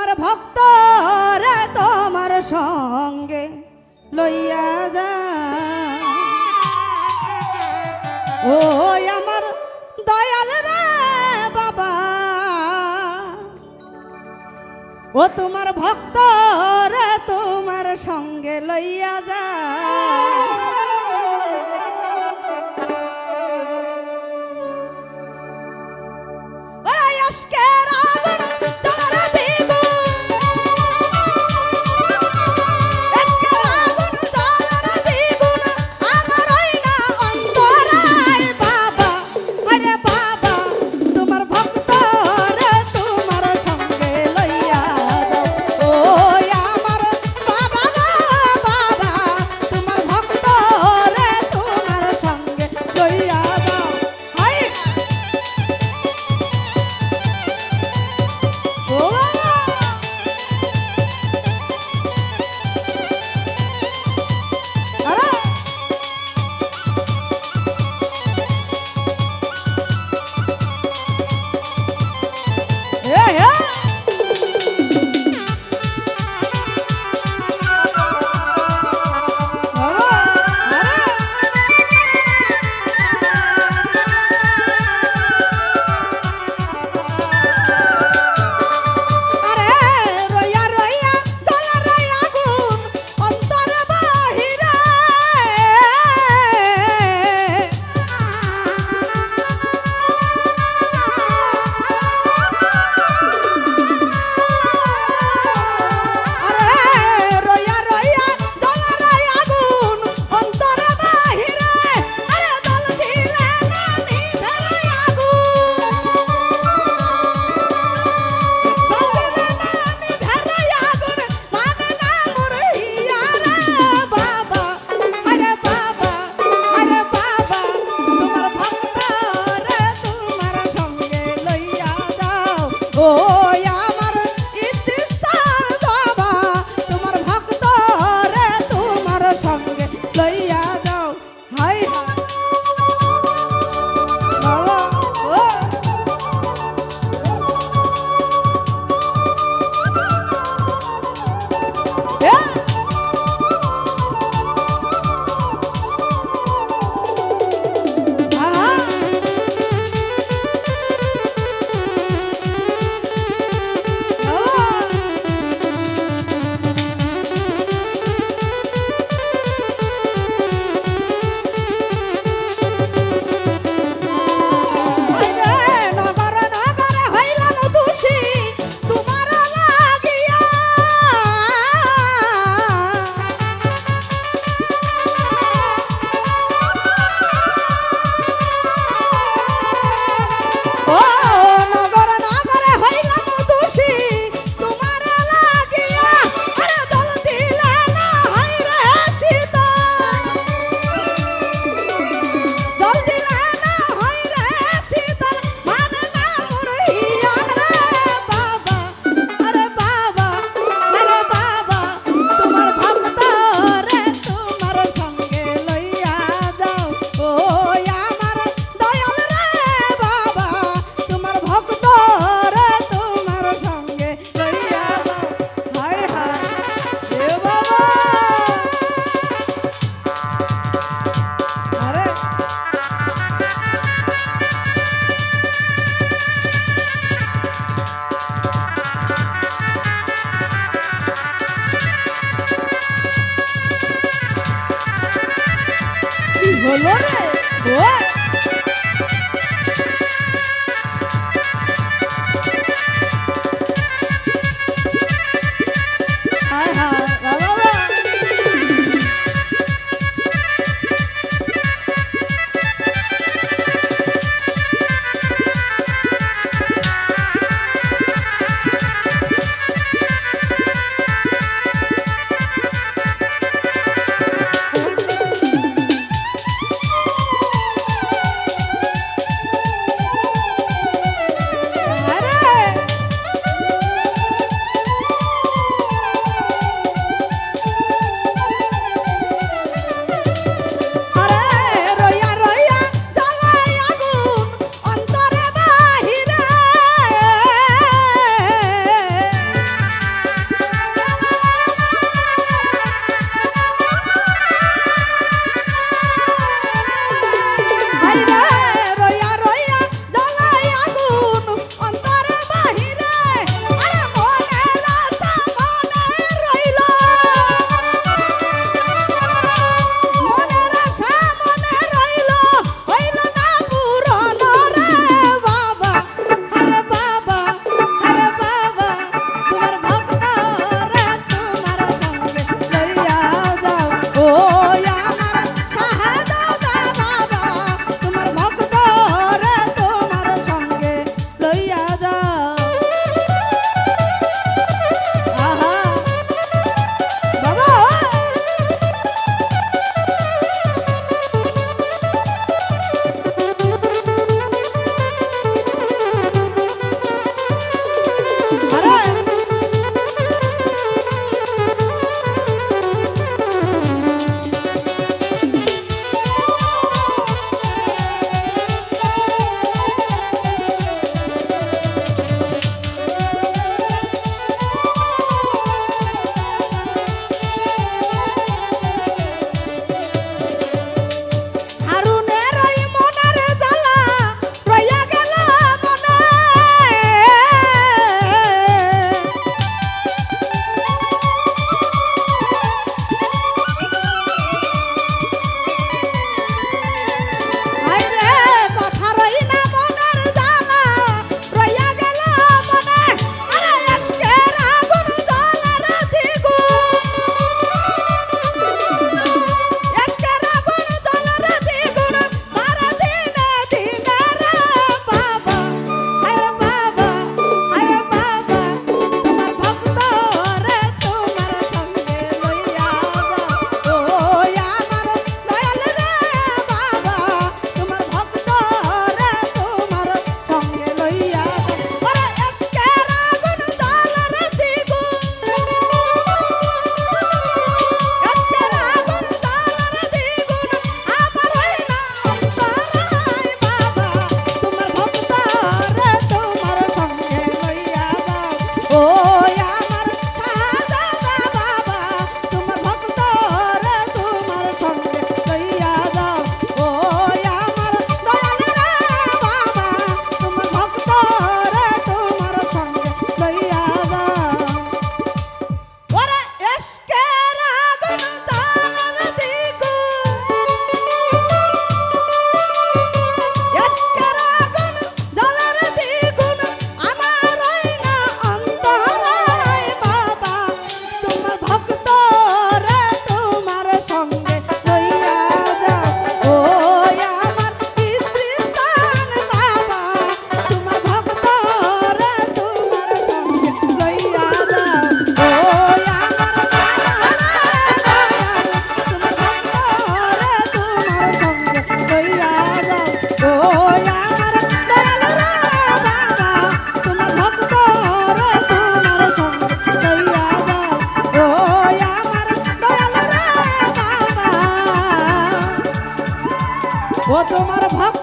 তোমার ভক্ত রে তোমার সঙ্গে লইয়া যা। ও আমার দয়াল রে বাবা। ও তোমার ভক্ত রে তোমার সঙ্গে লইয়া যা। Hi, hi. তোমার ভক্ত